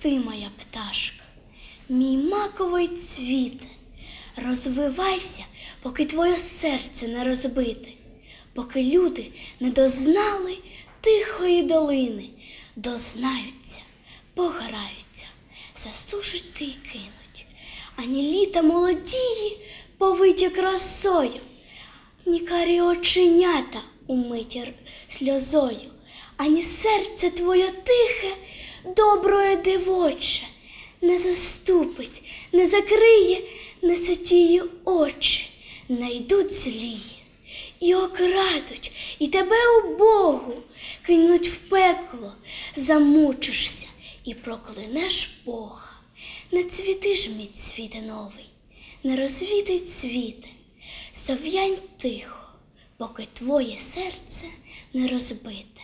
ти, моя пташка, мій маковий цвіте, розвивайся, поки твоє серце не розбите, поки люди не дознали тихої долини, дознаються, пограються, засушить й кинуть, ані літа молодії повиті красою, ні карі оченята умиті сльозою, ані серце твоє тихе, доброе дивоче, не заступить, не закриє, не сатіє очі, не йдуть злії, і окрадуть, і тебе у Богу кинуть в пекло, замучишся і проклянеш Бога. Не цвіти ж, мій цвіте новий, не розвітай цвіте, сов'янь тихо, поки твоє серце не розбите.